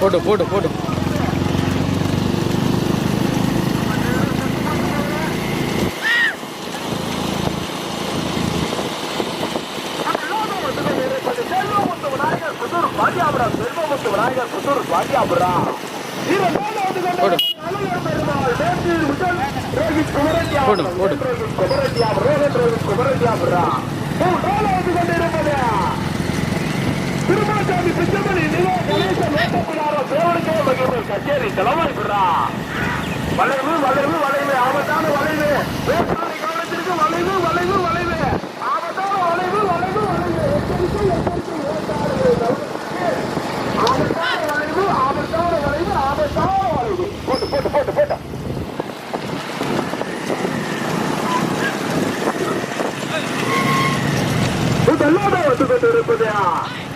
போட்டு போட்டு போட்டு பார்த்துக்கோங்க விவசாயி கவனத்திற்கு வளைவு இருக்கு வளைவு இருக்கு போட்டு போடு. போடு, போடு. திருமாசாமி பிச்சமணி நிலா கணேச நோட்டப்பிடாரோ சேவனுக்கே மகிமை கச்சேரி செலவாய் வளைவு வளைவு வளைவு ஆபத்தான வளைவு வேப்பாளி காலத்திற்கு வளைவு வளைவு வளைவு ஆபத்தான வளைவு வளைவு வளைவு எச்சரிக்கை எச்சரிக்கை வேட்டாளி கவனத்திற்கு. ஆபத்தான வளைவு ஆபத்தான வளைவு ஆபத்தான வளைவு போட்டு போட்டு போட்டு போட்டு இதெல்லாம் வந்து கொண்டிருப்பதா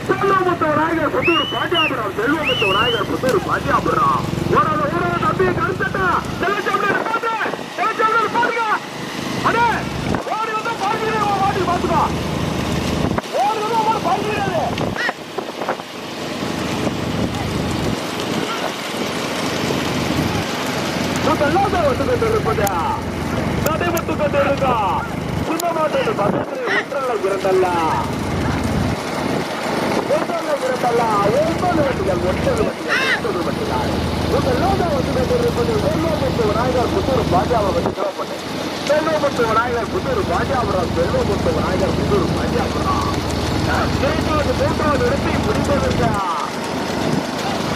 செல்வமுத்து விநாயகர் புத்தூர் பாட்டியாபுரம் செல்வமுத்து விநாயகர் புத்தூர் பாட்டியாபுரம் ஓடாத ஓடாத தம்பி கருத்தட்டா. செல்லச்சாமி பாத்து செல்லச்சாமி பாருங்க. அடே ஓடி வந்தா பாருங்க வாடி பாத்துக்கோ. ஓடி வந்தா ஓடி பாருங்க இதெல்லாம் வந்து கொண்டிருப்பதா நடைபெற்று கொண்டிருக்கா. கொண்டு இருக்கா சின்னமாட்டோட பக்கத்தில் ஒன்றல்ல இரண்டல்ல ஒன்றல்ல இரண்டல்ல ஒன்பது வண்டிகள் ஒன்பது வண்டிகள் ஒன்பது வண்டிகள் இதெல்லாம் வந்து கொண்டு இருப்பது வெள்ளமுத்து விநாயகர் புத்தூர் பாஜாவை வந்து கிளம்பட்டு வெள்ளமுத்து விநாயகர் புத்தூர் பாஜாபுரம் வெள்ளமுத்து விநாயகர் புத்தூர் பாஜாபுரம் இரண்டாவது மூன்றாவது இடத்தை முடிப்பதற்கு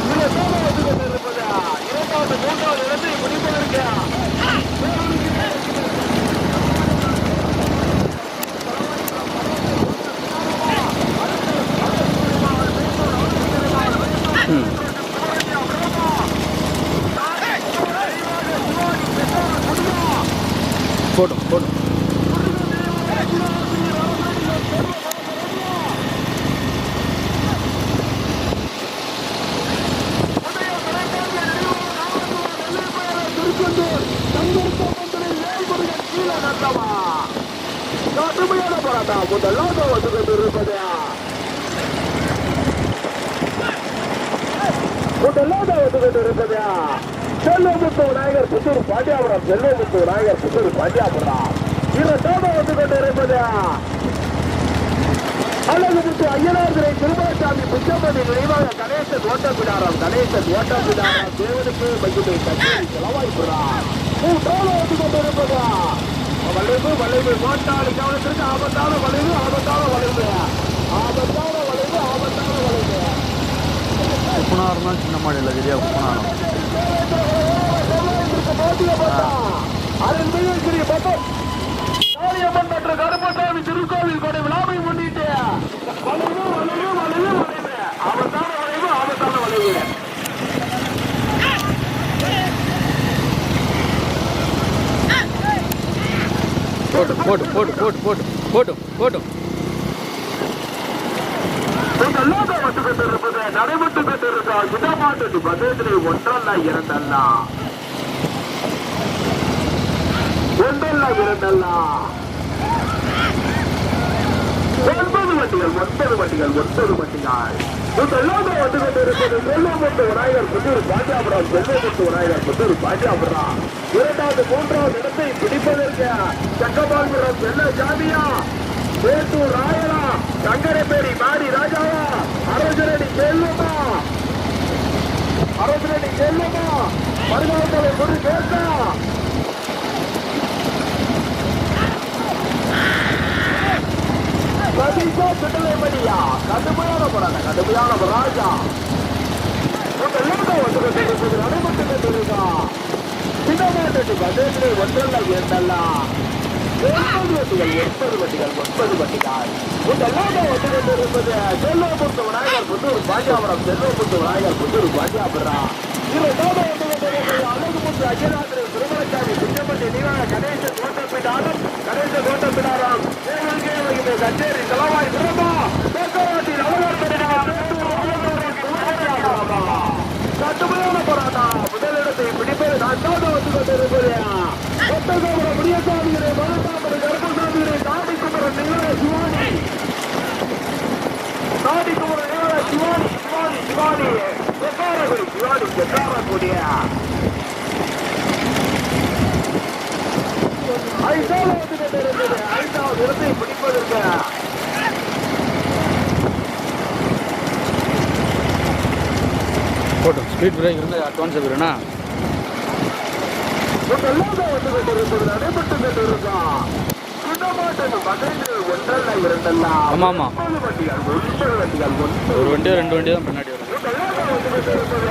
இதுல சோழ வந்து கொண்டு இருப்பது இரண்டாவது மூன்றாவது இடத்தை முடிப்பதற்கு போட்டு போட்டு கடுமையான போராட்டம் முதலாவது வந்து கொண்டிருப்பது முதலாவது வந்து கொண்டிருப்பது செல்வமுத்து விநாயகர் புத்தூர் பாண்டியாபுரம் செல்வமுத்து விநாயகர் புத்தூர் பாண்டியாபுரம். இரண்டாவது வந்து கொண்டிருப்பது அழகுமுத்து ஐயனார்துரை திருமணசாமி புச்சம்பதி நினைவாக கணேசன் கணேச கணேசன் ஓட்டப்பிடாரம் தேவனுக்கு மகிமை கச்சேரி செலவாய்ப்புறான் மூன்றாவது வந்து கொண்டிருப்பது வளைவு வளைவு. மாட்டாளி கவனத்திற்கு ஆபத்தான வளைவு ஆபத்தான வளைவு. ஆபத்தான குப்பனார்னா சின்ன மாடு இல்லை சரியா மற்றும் கருப்பசாமி திருக்கோவில் கொடை விழாவை முன்னிட்டு வளைவு வளைவு வளைவு வளைவு. ஆபத்தான வளைவு ஆபத்தான வளைவு. போட்டு போட்டு போட்டு போட்டு போட்டு போட்டு போட்டு. இதெல்லாம் வந்து நடைபெற்று கொண்டிருந்தால் சின்னமாட்டு பதவிகளை ஒன்றல்ல இரண்டல்ல. ஒன்றல்ல இரண்டல்ல. ஒன்பது வண்டிகள் ஒன்பது வண்டிகள் ஒன்பது வண்டிகள். இதெல்லாம் வந்து கொண்டிருப்பது செல்வமுத்து விநாயகர் புத்தூர் பாஜாபுரம் செல்வமுத்து விநாயகர் புத்தூர் பாஜாபுரம் இரண்டாவது மூன்றாவது இடத்தை பிடிப்பதற்கு சக்கபால்புரம் செல்ல ஜாதியா வேட்டூர் ராயலா சங்கரப்பேரி மாடி ராஜாவா அரசரடி செல்லுமா அரசரடி செல்லுமா மருமகத்தலை கொண்டு கேட்டா சதீஷா சுடலைமணியா கடுமையான படம் கடுமையான ராஜா நடைபெற்று கொண்டிருக்கா. சின்னமாட்டு பதவிகளை ஒன்றல்ல இரண்டல்ல ஒன்பது வட்டிகள் ஒன்பது வட்டிகள் ஒன்பது வட்டிகள் உங்க லோகம் வந்து கொண்டிருப்பது செல்வமுத்து விநாயகர் புத்தூர் பாண்டியாபுரம் செல்வமுத்து விநாயகர் புத்தூர் பாண்டியாபுரா இவர் லோகம் வந்து கொண்டிருப்பது அழகுமுத்து அஜயநாதன் திருமணச்சாமி சுற்றப்பட்டி நீராக கணேசன் ஓட்டப்பிடாரம் கணேசன் ஓட்டப்பிடாரம் தேவனுக்கே வகித்த கச்சேரி செலவாய் பிரபா போராட்டம். முதலிடத்தை பிடிப்பது நாட்டாக வந்து கொண்டிருப்பது சட்டகோபுரம் முனியசாமியரே மனசாமரை கருப்பசாமியரே காடிக்குமரன் நிகழ சிவானி. காடிக்குமரன் நிகழ சிவானி சிவானி சிவானி. வெக்காரகுடி சிவானி வெக்காரகுடியா ஐசாவில் வந்து கொண்டிருந்தது ஐசாவில் இருந்து பிடிப்பதற்கு. போட்டோம். ஸ்பீட் பிரேக் இருந்தால் அட்வான்ஸ் வேணும்னா ஆமா. ஒன்பது வண்டிகள் ஒன்பது வண்டிகள் ஒன்பது ஒரு வண்டியோ ரெண்டு வண்டியோ தான் பின்னாடி வந்து கொண்டிருப்பது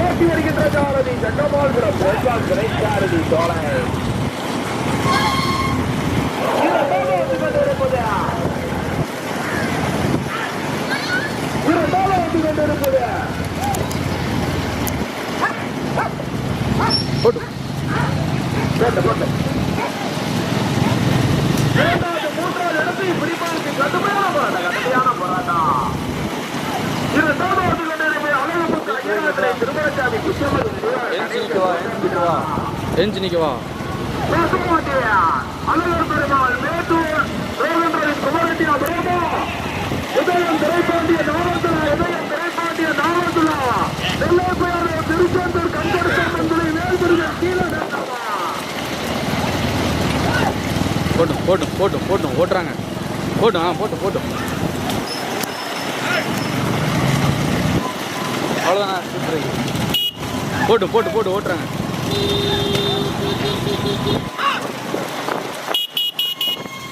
ஓட்டி வருகின்ற சாரதி சட்டமால்புரம் பிரசாத் திரைச்சாரதி சோழை இரண்டாவது வந்து கொண்டிருப்பது இரண்டாவது வந்து கொண்டிருப்பது போட்டு போட்டு போட்டு இரண்டாவது மூன்றாவது இடத்தை பிடிப்பதற்கு கடுமையான போராட்டம் கடுமையான போராட்டம் இரண்டாவது வந்து கொண்டிருப்பது அழகுமுத்து ஐயனாத்திரை திருமணசாமி குற்றமதி எஞ்சி நிற்கவா எஞ்சி நிற்கவா எஞ்சி நிற்கவா பேசமாட்டியா அழகர் பெருமாள் மேட்டூர் வேலந்திரன் குமரட்டியா பிரேமா உதயம் திரைப்பாண்டிய நாமத்துலா உதயம் திரைப்பாண்டிய நாமத்துலா நெல்லைப்பேரே திருச்செந்தூர் கண்டெடுத்த மந்திரி வேல்முருகன் கீழே நிறுத்தமா போட்டும் போட்டும் போட்டும் போட்டும் ஓட்டுறாங்க. போட்டும் ஆ போட்டும் போட்டும். பிரேக் போட்டு போட்டு போட்டு ஓட்டுறாங்க.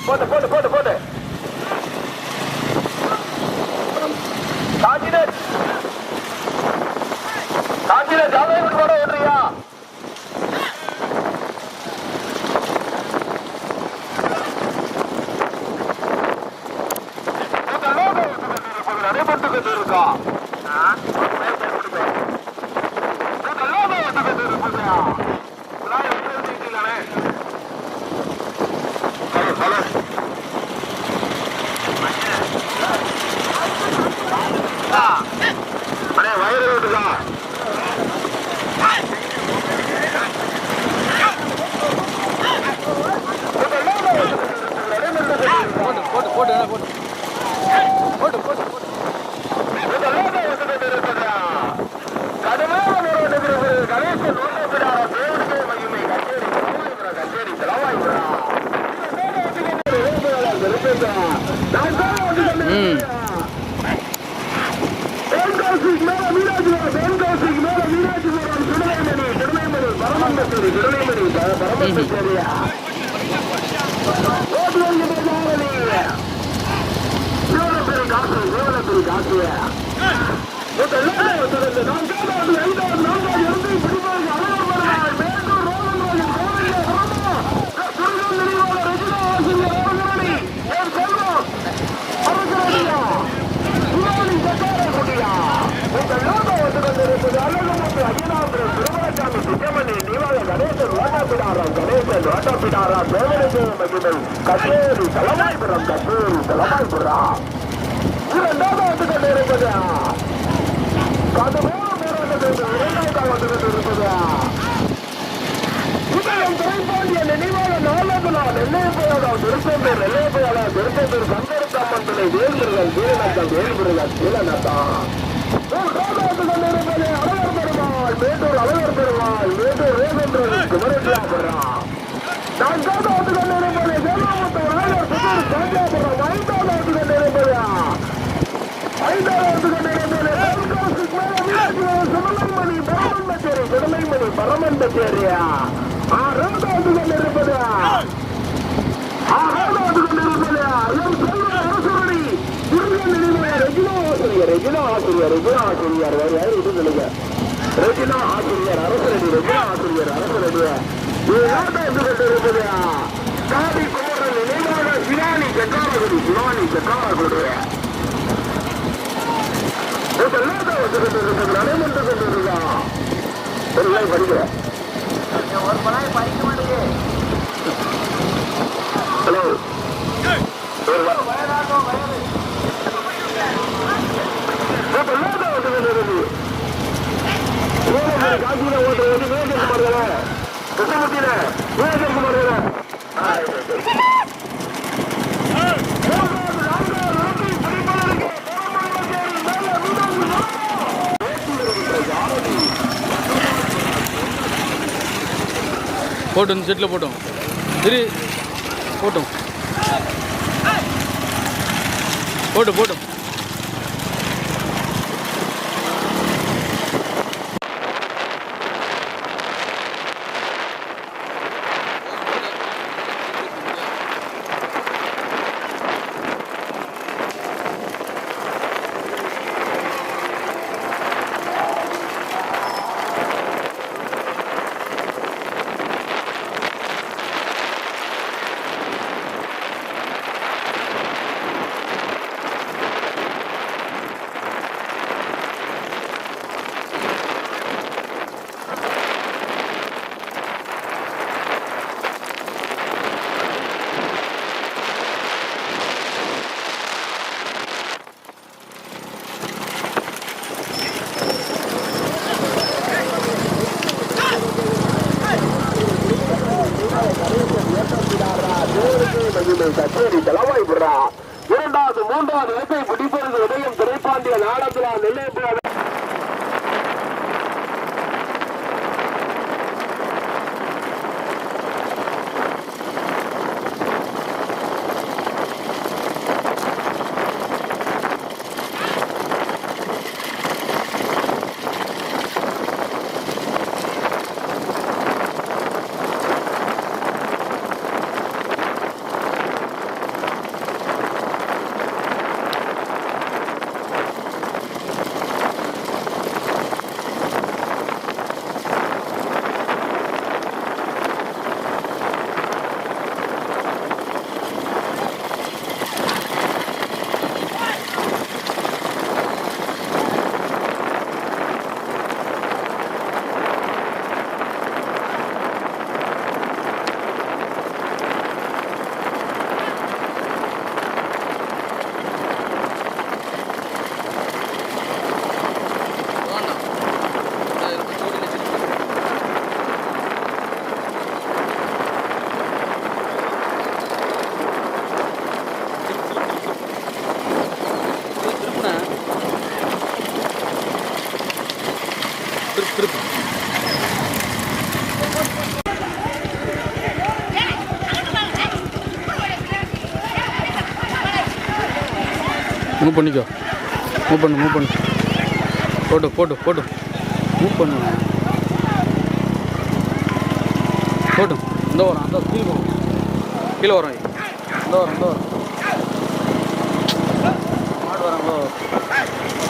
Bota, bota. கணேசன் ஓட்டாப்பிடாராம் கணேசன் தேவனுக்கு மகிமை கச்சேரி தலைமாய்புரம் கச்சேரி இரண்டாவது வந்து கொண்டிருப்பது கடுமையான போராட்டத்திற்கு இரண்டாவது வந்து கொண்டிருப்பது உதயம் திரைப்பாண்டிய நினைவாக நாளகுலா நெல்லையப்பையாளா திருச்செந்தூர் திருச்செந்தூர் வேல்முருகன் வீரநத்தம் வேல்முருகன் கீழநத்தம் மூன்றாவது கொண்டிருப்பது அழகர் பெருமாள் மேட்டூர் அழகர் பெருமாள் மேட்டூர் ரேவேந்திரன் குமரேந்திராபுரம் நான்காவது வந்து கொண்டிருப்பது வேளாமுத்து அழகர் புதூர் காஞ்சாபுரம் ஐந்தாவது வந்து கொண்டிருப்பது ஐந்தாவது கொண்டிருப்பது சுடலைமணி பரமந்தச்சேரி சுடலைமணி பரமந்தச்சேரியா ஆறாவது கொண்டிருப்பது ஆறாவது கொண்டிருப்பது நினைவு. ரெஜினா ஆசிரியர் ரெஜினா ஆசிரியர் ரெஜினா ஆசிரியர். வேற யாரும் இது சொல்லுங்க ரெஜினா ஆசிரியர் அரசரடி ரெஜினா ஆசிரியர் அரசரடி ஏழாவது கொண்டிருப்பது? காதி குமரன் நினைவாக சிவானி செக்காரகுடி சிவானி செக்காரகுடி இதெல்லாம் வந்து கொண்டிருக்கிறது நடைபெற்று கொண்டிருக்கா ஒரு படிக்கிறேன் ஒரு படம் படிக்க மாட்டேங்குது ஹலோ. ஒரு இதெல்லாம் தான் வந்து காசியில ஓட்டுறது வந்து மேற்கு மாறுதல கிருஷ்ணமூர்த்தியில மேற்கு மாறுதல செட்டில் போட்டும். திரு போட்டும். போட்டு போட்டும் மூவ் பண்ணிக்கோ. மூவ் பண்ணு மூவ் பண்ணு. போட்டு போட்டு போட்டு. மூவ் பண்ணு. போட்டு. இந்த வரும் அந்த கீழே வரும் கீழே வரும் இந்த வரும் இந்த வரும் மாடு வரும்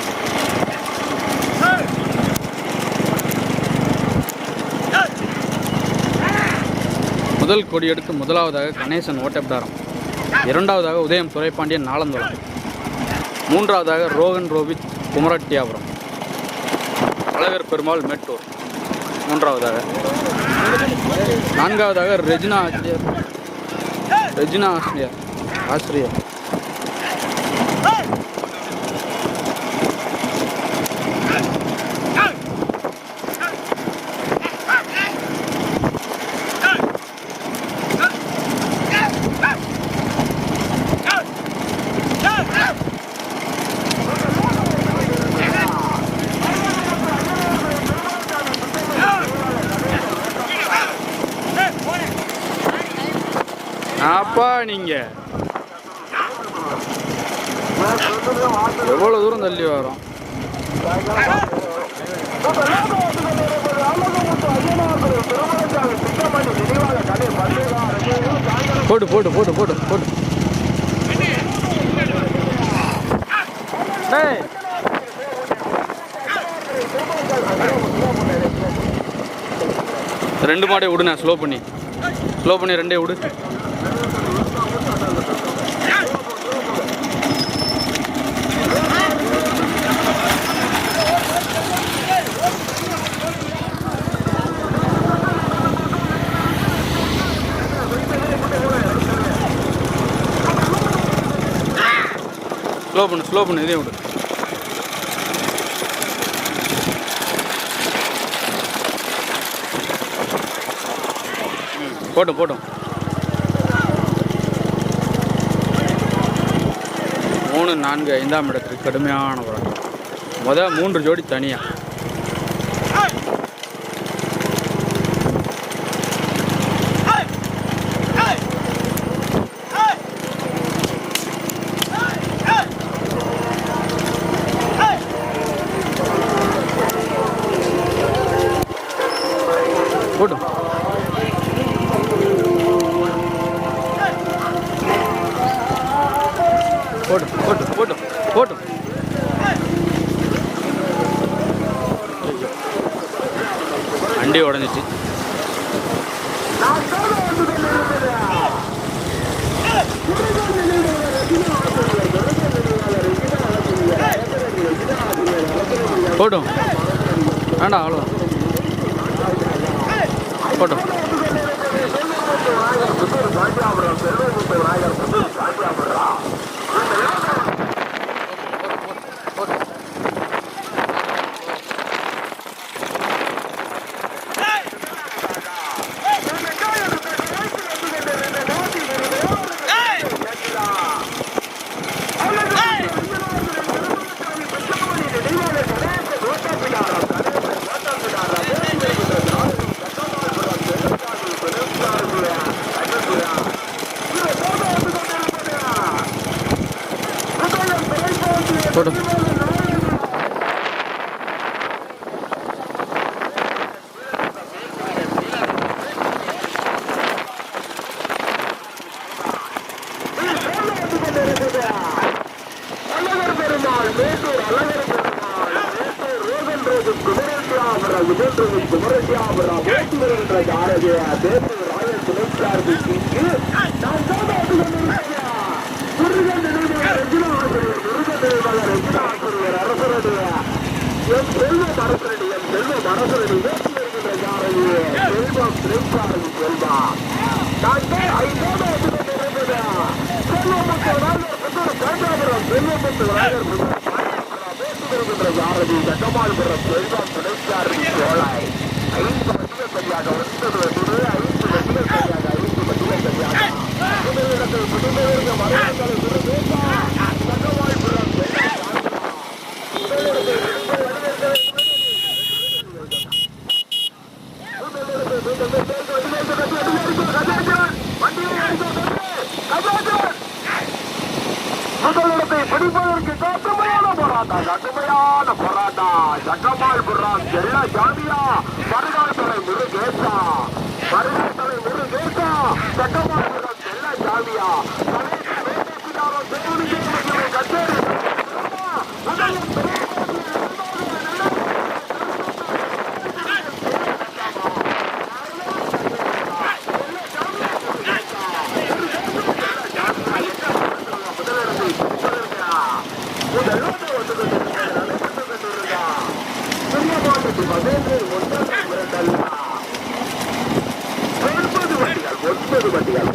முதல் கொடி எடுத்து முதலாவதாக கணேசன் ஓட்டப்பிடாரம். இரண்டாவதாக உதயம் துரைப்பாண்டியன் நாளந்தோளம் மூன்றாவதாக ரோகன் ரோபித் குமரட்டியாபுரம். அழகர் பெருமாள் மேட்டூர். மூன்றாவதாக. நான்காவதாக ரெஜினா ஆசிரியர். ரெஜினா ஆசிரியர். ஆசிரியர். அப்பா நீங்க. எவ்வளோ தூரம் தள்ளி வரும்? போட்டு போட்டு போட்டு போட்டு போட்டு ரெண்டு மாடே விடுண்ணே ஸ்லோ பண்ணி. ஸ்லோ பண்ணி ரெண்டே விடு ஸ்லோ பண்ணு ஸ்லோ பண்ணு இதே விடு. போட்டும் போட்டும். மூணு நான்கு ஐந்தாம் இடத்துக்கு கடுமையான போராட்டம் முதல் மூன்று ஜோடி தனியாக போட்டும் போட்டும் போட்டும் போட்டும். வண்டி உடஞ்சிச்சு. போட்டும். வேண்டாம் அவ்வளோ போட்டும் போட்டும் அழகர் பெருமாள் மேட்டூர் அழகர் பெருமாள் மேட்டூர் ரோகன் ரோகு குமரசியாபுரம் விஜயன் குமரசியாபுரம் மேட்டூர் என்ற ஜாரதிய மேட்டூர் ராயல் துணைச்சார்பு இங்கு நான் சோதாட்டு கொண்டிருக்கிறேன் முருகன் நினைவு ரஜினா ஆசிரியர் முருகன் நினைவாளர் ரஜினா ஆசிரியர் அரசருடைய என் செல்வம் அரசரடி என் செல்வம் அரசரடி மேட்டூர் என்கின்ற ஜாரதி செல்வம் துணைச்சார்பு செல்வா நான் ஐந்தாவது கொண்டிருக்கிறேன் செல்வமுத்து ராயர் புத்தூர் காஞ்சாபுரம் செல்வமுத்து ராயர் புத்தூர் பேசுகின்ற யாரதி கட்டமால்புரம் செல்வம் துணைச்சாரதி சோழாய் ஐந்து மத்திய சரியாக ஒன்பது வசூல் ஐந்து மத்திய சரியாக ஐந்து மத்திய சரியாக முதலிடத்தில் புதுமையிருந்த மரணங்களை சுருப்பேசா கட்டமால்புரம் முதலிடத்தை பிடிப்பதற்கு கடுமையான போராட்டம் கடுமையான போராட்டம் சக்கமால் புறான் எல்லா ஜாதியா மருகாத்தலை முருகேசா மருகாத்தலை முருகேசா சக்கமால் புறான் எல்லா ஜாதியா கச்சேரி ஒன்பது வண்டிகள் ஒன்பது வண்டிகள்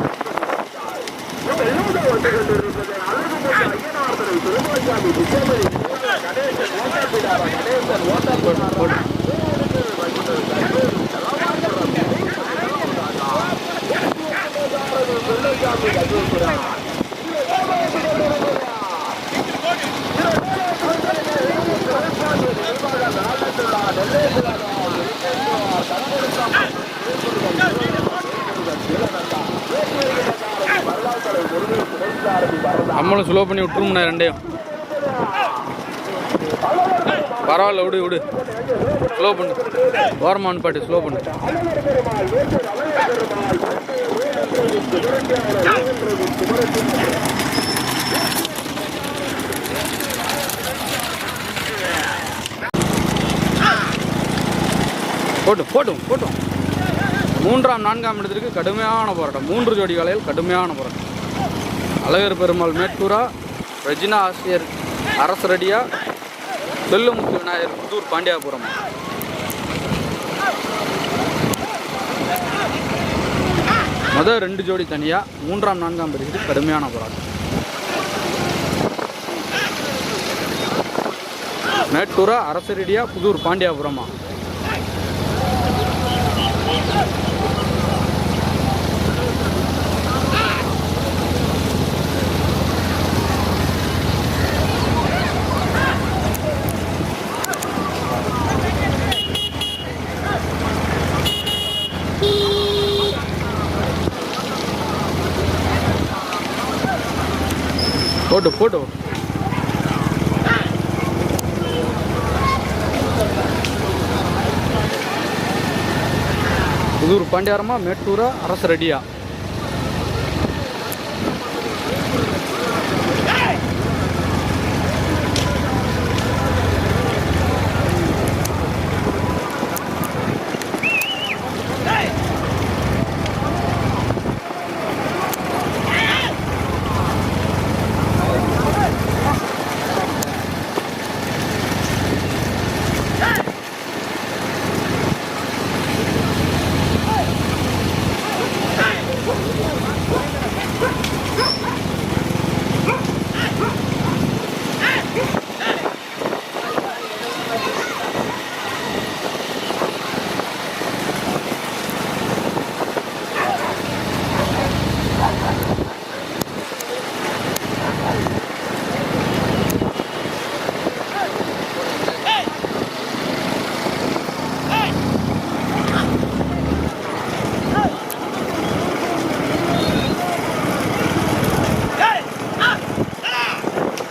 கொஞ்சம் ஸ்லோ பண்ணி விட்டுருமுண்ணே ரெண்டையும். பரவாயில்ல விடு விடு. ஸ்லோ பண்ணு. ஓரமான பாட்டு ஸ்லோ பண்ணு. போட்டும் போட்டும் போட்டும் மூன்றாம் நான்காம் இடத்திற்கு கடுமையான போராட்டம். மூன்று ஜோடி காலையில் கடுமையான போராட்டம். அழகர் பெருமாள் மேட்டூரா ரெஜினா ஆசிரியர் அரசரடியா செல்லுமுத்து விநாயகர் புதூர் பாண்டியாபுரம். மொதல் ரெண்டு ஜோடி தனியாக மூன்றாம் நான்காம் பரிசு கடுமையான போராட்டம். மேட்டூரா அரசரடியா புதூர் பாண்டியாபுரமா? போட்டு போட்டு புதூர் பாண்டியாரமா மேட்டூரா அரசு ரெடியா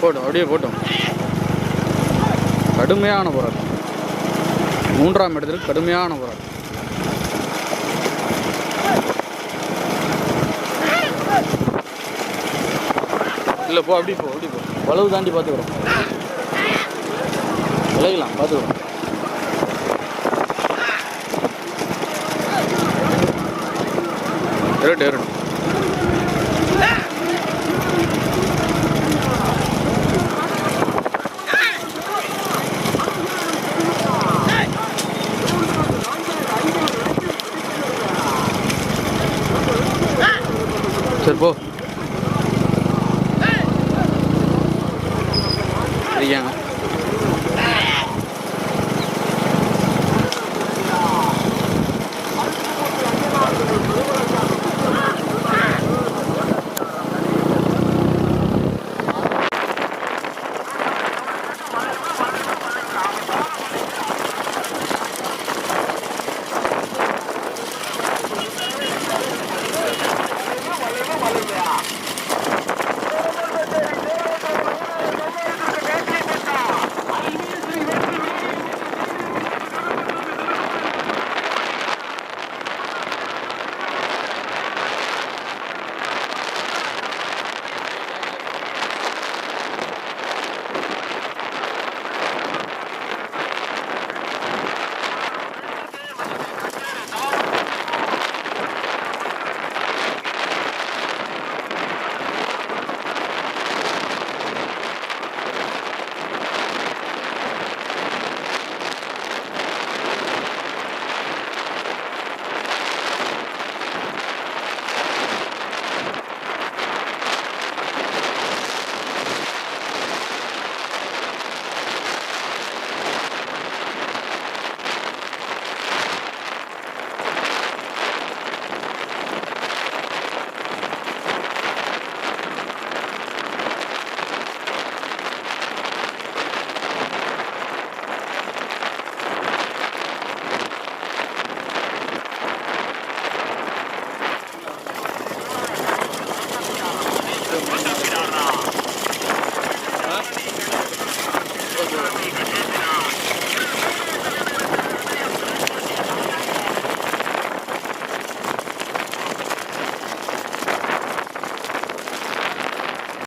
போட்டும் அப்படியே போட்டோம். கடுமையான போராட்டம். மூன்றாம் இடத்தில் கடுமையான போராட்டம். இல்லை போ அப்படி போ அப்படி போ. வளவு தாண்டி பார்த்துக்கிறோம் விளையலாம் பார்த்துக்கிறோம் இருட்டு இருட்டு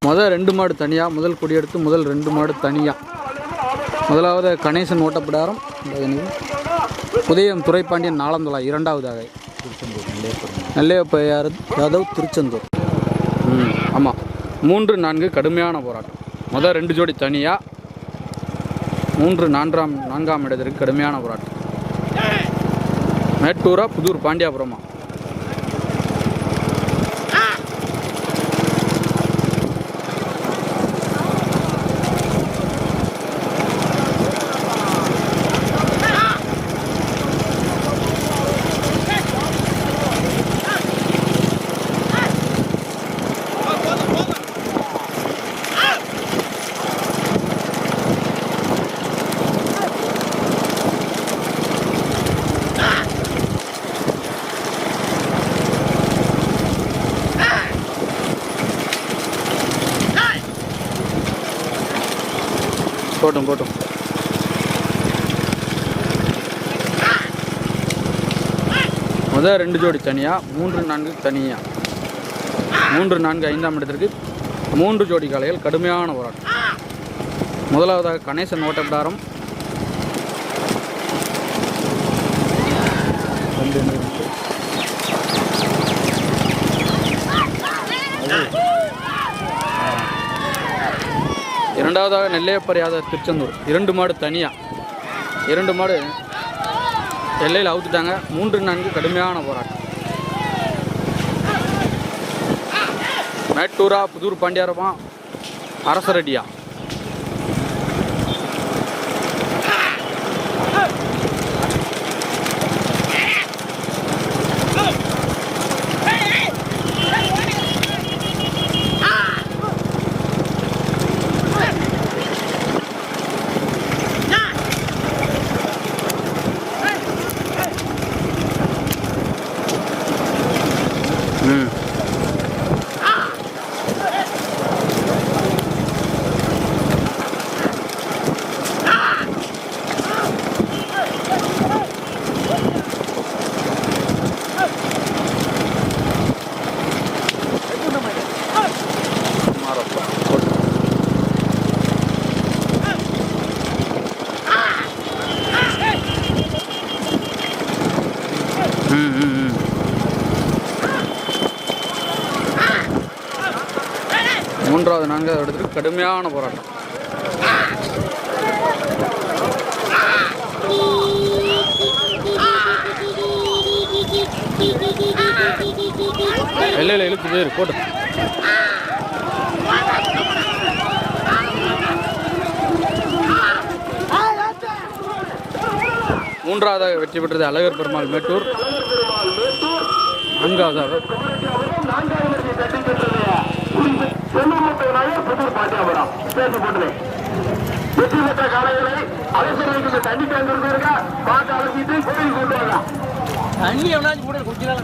முதல் ரெண்டு மாடு தனியாக முதல் கொடியெடுத்து முதல் ரெண்டு மாடு தனியாக முதலாவது கணேசன் ஓட்டப்பிடாரம். உதயம் துரைப்பாண்டியன் இரண்டாவது இரண்டாவதாக. நெல்லையப்பையார் யாதவ் திருச்செந்தூர். ம் ஆமாம் மூன்று நான்கு கடுமையான போராட்டம். முதல் ரெண்டு ஜோடி தனியாக மூன்று நான்காம் நான்காம் இடத்திற்கு கடுமையான போராட்டம். மேட்டூரா புதூர் பாண்டியாபுரமா? போட்டும் போட்டும். முதல் ரெண்டு ஜோடி தனியாக மூன்று நான்கு தனியாக மூன்று நான்கு ஐந்தாம் இடத்திற்கு மூன்று ஜோடி காளைகள் கடுமையான போராட்டம். முதலாவதாக கணேசன் ஓட்டப்பிடாரம் ரெண்டு நிமிடம். இரண்டாவதாக நெல்லையப்பர் யாதவ் திருச்செந்தூர். இரண்டு மாடு தனியாக இரண்டு மாடு எல்லையில் அவுத்துட்டாங்க. மூன்று நான்கு கடுமையான போராட்டம். மேட்டூரா புதூர் பாண்டியாரமா அரசரடியா ம் மாறப்பா போட்டு. ம் ம் ம் மூன்றாவது நான்காவது இடத்துக்கு கடுமையான போராட்டம். எல்லையில் இழுத்து போயிரு போட்டு. மூன்றாவதாக வெற்றி பெற்றது அழகர் பெருமாள் மேட்டூர். நான்காவதாக நான்காவது தட்டி பெற்றது செல்லுமுட்டை நாயர் புதூர் பாட்டியாபுரம் பேசி போட்டுது வெற்றி பெற்ற காலைகளை அவசரத்துக்கு தண்ணி டேங்கர் இருக்கா பாட்டு அலசிட்டு கோயில் கொண்டு வரலாம். தண்ணி எவனாச்சும் கூட குடிக்கலாம்